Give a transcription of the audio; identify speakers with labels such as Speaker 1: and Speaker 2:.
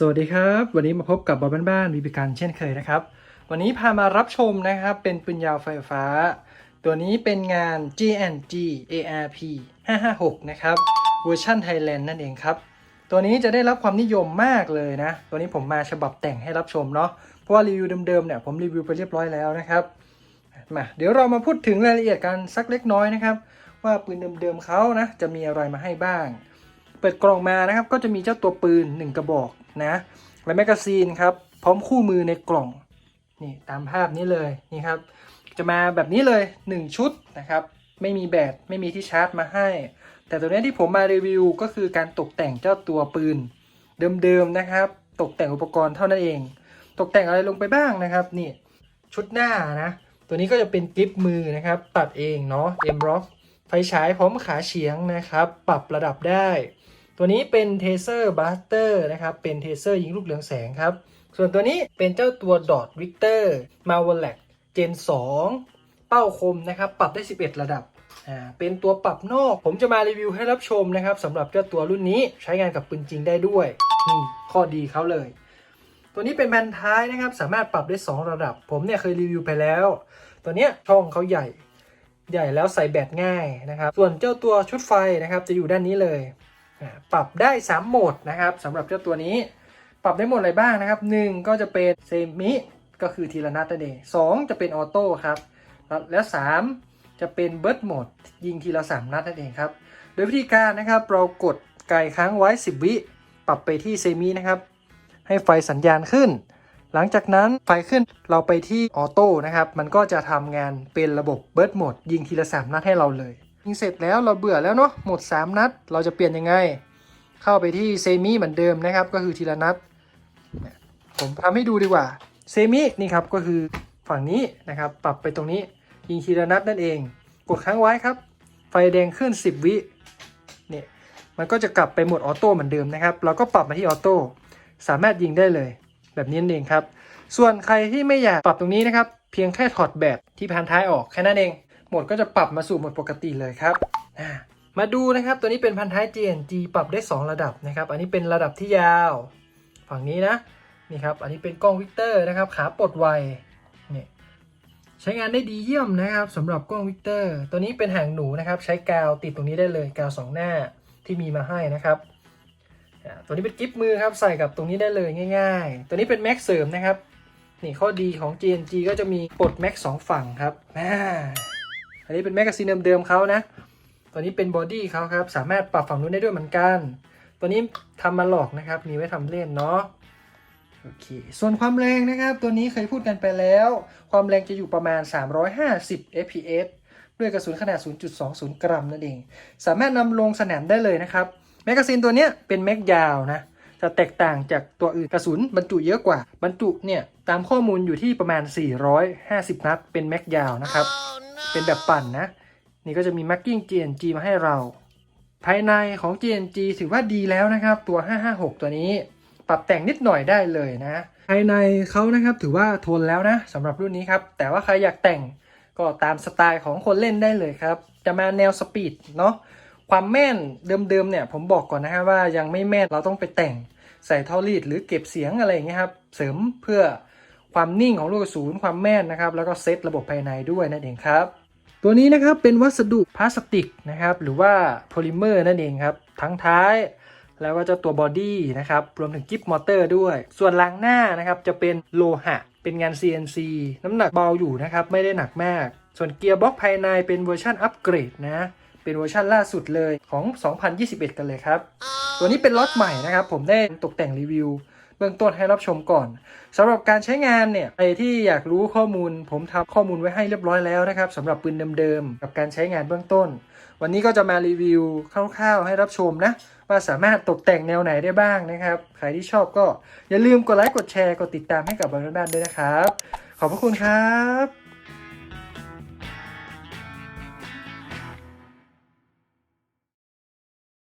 Speaker 1: สวัสดีครับ วันนี้มาพบกับบอลบ้านๆบีบีกันเช่นเคยนะครับ วันนี้พามารับชมนะครับ เป็นปืนยาวไฟฟ้า ตัวนี้เป็นงาน GNG ARP 556 นะครับเวอร์ชันไทยแลนด์นั่นเองครับ ตัวนี้จะได้รับความนิยมมากเลยนะ ตัวนี้ผมมาฉบับแต่งให้รับชมเนาะเพราะว่ารีวิวเดิมๆเนี่ยผมรีวิวไปเรียบร้อยแล้วนะครับมาเดี๋ยวเรามาพูดถึงรายละเอียดกันสักเล็กน้อยนะครับ ว่าปืนเดิมๆเขานะจะมีอะไรมาให้บ้าง เปิดกล่องมานะครับ ก็จะมีเจ้าตัวปืน 1 กระบอกนะ และแมกกาซีนครับ พร้อมคู่มือในกล่องนี่ตามภาพนี้เลยนี่ครับ จะมาแบบนี้เลย 1 ชุดนะครับ ไม่มีแบตไม่มีที่ชาร์จมาให้ แต่ตัวนี้ที่ผมมารีวิวก็คือการตกแต่งเจ้าตัวปืน เดิมๆนะครับ ตกแต่งอุปกรณ์เท่านั้นเอง ตกแต่งอะไรลงไปบ้างนะครับนี่ชุดหน้านะตัวนี้ก็จะเป็นกริปมือนะครับ ตัดเองเนาะ M Rock ไฟฉายพร้อมขาเฉียงนะครับ ปรับระดับได้ ตัวนี้เป็นเทเซอร์บ a สเตอร์นะครับ เป็นเทเซอร์ยิงลูกเหลืองแสงครับ ส่วนตัวนี้เป็นเจ้าตัวดอ t วิกเตอร์มาว์ล a กเจน 2 เป้าคมนะครับ ปรับได้ 11 ระดับอ่าเป็นตัวปรับนอก ผมจะมารีวิวให้รับชมนะครับสำหรับเจ้าตัวรุ่นนี้ใช้งานกับปืนจริงได้ด้วยนี่ข้อดีเขาเลย ตัวนี้เป็นแผ่นท้ายนะครับ สามารถปรับได้ 2 ระดับ ผมเนี่ยเคยรีวิวไปแล้ว ตัวเนี้ยช่องเขาใหญ่ใหญ่แล้วใส่แบตง่ายนะครับ ส่วนเจ้าตัวชุดไฟนะครับจะอยู่ด้านนี้เลย ปรับได้ 3 โหมดนะครับสำหรับเจ้าตัวนี้ ปรับได้โหมดอะไรบ้างนะครับ 1 ก็จะเป็นเซมิก็คือทีละนัดนั่นเอง2จะเป็นออโต้ครับแล้วและ 3 จะเป็นเบิร์ดโหมดยิงทีละ 3 นัดนั่นเองครับ โดยวิธีการนะครับเรากดไกค้างไว้ 10 วิ ปรับไปที่เซมินะครับ ให้ไฟสัญญาณขึ้น หลังจากนั้นไฟขึ้นเราไปที่ออโต้นะครับ มันก็จะทำงานเป็นระบบเบิร์ดโหมดยิงทีละ 3 นัดให้เราเลย ยิงเสร็จแล้วเราเบื่อแล้วเนาะหมด 3 นัด เราจะเปลี่ยนยังไง เข้าไปที่เซมิเหมือนเดิมนะครับ ก็คือทีละนัด ผมทำให้ดูดีกว่าเซมินี่ครับก็คือฝั่งนี้นะครับ ปรับไปตรงนี้ยิงทีละนัดนั่นเอง กดค้างไว้ครับ ไฟแดงขึ้น 10 วิเนี่ยมันก็จะกลับไปหมดออโต้เหมือนเดิมนะครับ เราก็ปรับมาที่ออโต้สามารถยิงได้เลย แบบนี้นั่นเองครับ ส่วนใครที่ไม่อยากปรับตรงนี้นะครับ เพียงแค่ถอดแบตที่พันท้ายออกแค่นั้นเอง โหมดก็จะปรับมาสู่โหมดปกติเลยครับมาดูนะครับตัวนี้เป็นพันท้าย GNG ปรับได้ 2 ระดับนะครับอันนี้เป็นระดับที่ยาว ฝั่งนี้นะนี่ครับอันนี้เป็นกล้องวิกเตอร์นะครับขาปลดไวเนี่ยใช้งานได้ดีเยี่ยมนะครับสำหรับกล้องวิกเตอร์ ตัวนี้เป็นหางหนูนะครับใช้กาวติดตรงนี้ได้เลยกาวสองหน้าที่มีมาให้นะครับตัวนี้เป็นกิฟมือครับใส่กับตรงนี้ได้เลยง่าย ๆ ตัวนี้เป็นแม็กเสริมนะครับนี่ข้อดีของ GNG ก็จะมีปลดแม็กสองฝั่งครับ อันนี้เป็นแมกกาซีนเดิมๆเขานะ ตัวนี้เป็นบอดี้เขาครับ สามารถปรับฝั่งนู้นได้ด้วยเหมือนกัน ตัวนี้ทำมาหลอกนะครับ มีไว้ทำเล่นเนาะ โอเค ส่วนความแรงนะครับ ตัวนี้เคยพูดกันไปแล้ว ความแรงจะอยู่ประมาณ 350 fps ด้วยกระสุนขนาด 0.20 กรัมนั่นเอง สามารถนำลงสนามได้เลยนะครับ แมกกาซีนตัวนี้เป็นแม็กยาวนะจะแตกต่างจากตัวอื่นกระสุนบรรจุเยอะกว่า บรรจุเนี่ย ตามข้อมูลอยู่ที่ประมาณ 450 นัด เป็นแม็กยาวนะครับ เป็นแบบปั่นนะ นี่ก็จะมี marking GNG มาให้เรา ภายในของ GNG ถือว่าดีแล้วนะครับ ตัว 556 ตัวนี้ ปรับแต่งนิดหน่อยได้เลยนะ ภายในเขานะครับถือว่าทนแล้วนะสำหรับรุ่นนี้ครับ แต่ว่าใครอยากแต่งก็ตามสไตล์ของคนเล่นได้เลยครับ จะมาแนวสปีดเนาะความแม่นเดิมๆเนี่ยผมบอกก่อนนะฮะว่ายังไม่แม่นเราต้องไปแต่งใส่ท่อรีดหรือเก็บเสียงอะไรอย่างเงี้ยครับ เสริมเพื่อ ความนิ่งของลูกกระสุนความแม่นนะครับ แล้วก็เซตระบบภายในด้วยนั่นเองครับ ตัวนี้นะครับเป็นวัสดุพลาสติกนะครับ หรือว่าโพลิเมอร์นั่นเองครับ ทั้งท้ายแล้วก็จะตัวบอดี้นะครับ รวมถึงกิฟต์มอเตอร์ด้วย ส่วนรางหน้านะครับจะเป็นโลหะ เป็นงาน CNC น้ำหนักเบาอยู่นะครับ ไม่ได้หนักมาก ส่วนเกียร์บล็อกภายในเป็นเวอร์ชันอัปเกรดนะ เป็นเวอร์ชันล่าสุดเลยของ 2021 กันเลยครับ ตัวนี้เป็นล็อตใหม่นะครับ ผมได้ตกแต่งรีวิว เบื้องต้นให้รับชมก่อนสำหรับการใช้งานเนี่ยใครที่อยากรู้ข้อมูล ผมทำข้อมูลไว้ให้เรียบร้อยแล้วนะครับสำหรับปืนเดิมๆกับการใช้งานเบื้องต้น วันนี้ก็จะมารีวิวคร่าวๆ ให้รับชมนะว่าสามารถตกแต่งแนวไหนได้บ้างนะครับ ใครที่ชอบก็อย่าลืมกดไลค์กดแชร์กดติดตามให้กับบางบ้านด้วยนะครับ ขอบพระคุณครับ